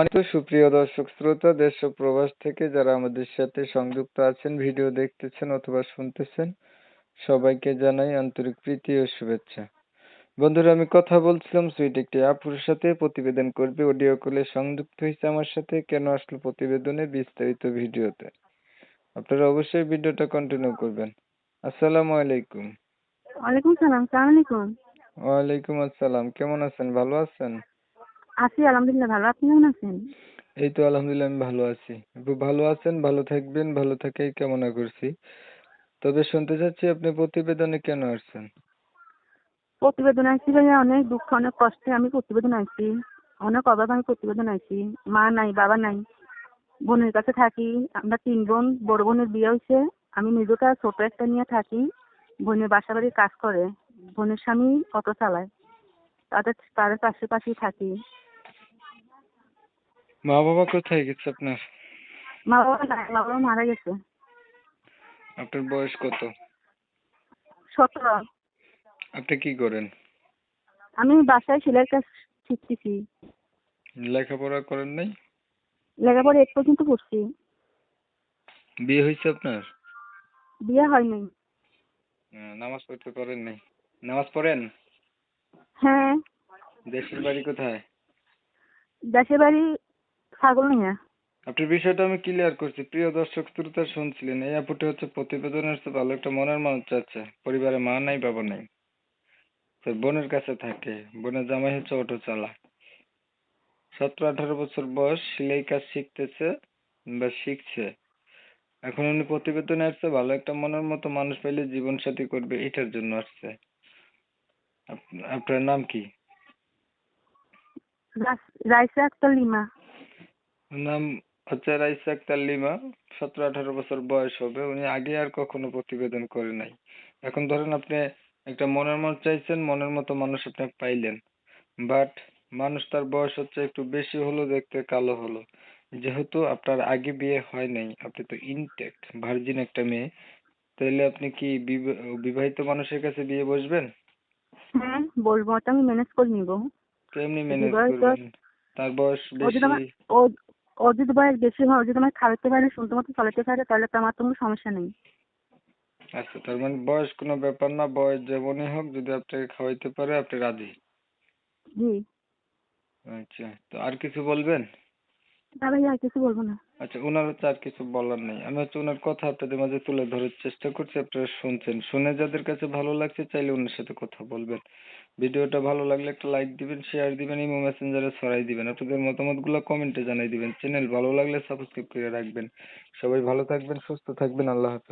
সম্মানিত সুপ্রিয় দর্শক শ্রোতা দেশ ও প্রবাস থেকে যারা আমাদের সাথে সংযুক্ত আছেন ভিডিও দেখতেছেন অথবা শুনতেছেন সবাইকে জানাই আন্তরিক প্রীতি ও শুভেচ্ছা। বন্ধুরা আমি কথা বলছিলাম সুইট একটি আপুর সাথে প্রতিবেদন করবে অডিও কলে সংযুক্ত হয়েছে আমার সাথে কেন আসলো প্রতিবেদনে বিস্তারিত ভিডিওতে। আপনারা অবশ্যই ভিডিওটা কন্টিনিউ করবেন। আসসালামু আলাইকুম। ওয়ালাইকুম সালাম সালাম আলাইকুম। ওয়ালাইকুম আসসালাম কেমন আছেন? ভালো আছেন? আছি আলহামদুলিল্লাহ ভালো। আপনি কেমন আছেন? এই তো আলহামদুলিল্লাহ আমি ভালো আছি। আপু ভালো আছেন? ভালো থাকবেন ভালো থাকাই কামনা করছি। তবে শুনতে চাচ্ছি আপনি প্রতিবেদনে কেন আসছেন? প্রতিবেদন আসছি ভাইয়া অনেক দুঃখ অনেক কষ্টে আমি প্রতিবেদন আসছি অনেক অভাবে আমি প্রতিবেদন আসছি মা নাই বাবা নাই। বোনের কাছে থাকি আমরা তিন বোন বড় বোনের বিয়ে হয়েছে আমি নিজেটা ছোট একটা নিয়ে থাকি। বোনের বাসা বাড়ি কাজ করে। বোনের স্বামী অটো চালায়। তাদের তাদের পাশে পাশেই থাকি। মা বাবা কোথায় গেছে আপনার? মা বাবা নাই মা বাবা মারা গেছে। আপনার বয়স কত? সতেরো। আপনি কি করেন? আমি বাসায় সেলাইয়ের কাজ শিখতেছি। লেখাপড়া করেন নাই? লেখাপড়া এক পর্যন্ত পড়ছি বিয়ে হয়েছে আপনার? বিয়ে হয়নি। নামাজ পড়তে করেন নাই। নামাজ পড়েন? হ্যাঁ। দেশের বাড়ি কোথায়? দেশের বাড়ি ছাগলনিয়া আপনার বিষয়টা আমি ক্লিয়ার করছি। প্রিয় দর্শক শ্রোতা শুনছিলেন এই আপুটি হচ্ছে প্রতিবেদন আসছে ভালো একটা মনের মানুষ চাচ্ছে পরিবারে মা নাই বাবা নাই। তো বোনের কাছে থাকে। বোনের জামাই হচ্ছে অটো চালা সতেরো আঠারো বছর বয়স সেলাই কাজ শিখতেছে বা শিখছে। এখন উনি প্রতিবেদনে আসছে ভালো একটা মনের মতো মানুষ পাইলে জীবন সাথী করবে এটার জন্য আসছে। আপনার নাম কি? রাইসা আক্তার লিমা। নাম হচ্ছে রাইসা আক্তার লিমা সতেরো আঠারো বছর বয়স হবে। উনি আগে আর কখনো প্রতিবেদন করে নাই। এখন ধরেন আপনি একটা মনের মন চাইছেন মনের মতো মানুষ আপনি পাইলেন। বাট মানুষ তার বয়স হচ্ছে একটু বেশি হলো দেখতে কালো হলো। যেহেতু আপনার আগে বিয়ে হয় নাই আপনি তো ইনটেক্ট ভার্জিন একটা মেয়ে। তাহলে আপনি কি বিবা- বিবাহিত মানুষের কাছে বিয়ে বসবেন? হ্যাঁ বলব ওটা আমি ম্যানেজ করে নিবো। কেমনি ম্যানেজ বিবাহিত- করবেন? তার বয়স ও যদি আমার বেশি ও ও যদি বয়স বেশি হয় ও যদি আমার খাওয়াতে পারে শুনতে মতো চালাতে পারে তাহলে তো আমার তো কোনো সমস্যা নেই। আচ্ছা তার মানে বয়স কোনো ব্যাপার না বয়স যেমনই হোক যদি আপনাকে খাওয়াইতে পারে আপনি রাজি। জি। আচ্ছা তো আর কিছু বলবেন? ভাই আর কিছু বলব না। আচ্ছা ওনার হচ্ছে আর কিছু বলার নেই। আমি হচ্ছে ওনার কথা আপনাদের মাঝে তুলে ধরার চেষ্টা করছি, আপনারা শুনছেন। শুনে যাদের কাছে ভালো লাগছে, চাইলে ওনার সাথে কথা বলবেন। ভিডিওটা ভালো লাগলে একটা লাইক দিবেন শেয়ার দিবেন ইমো মেসেঞ্জারে ছড়াই দিবেন। আপনাদের মতামতগুলো কমেন্টে জানাই দিবেন। চ্যানেল ভালো লাগলে সাবস্ক্রাইব করে রাখবেন। সবাই ভালো থাকবেন, সুস্থ থাকবেন। আল্লাহ হাফেজ।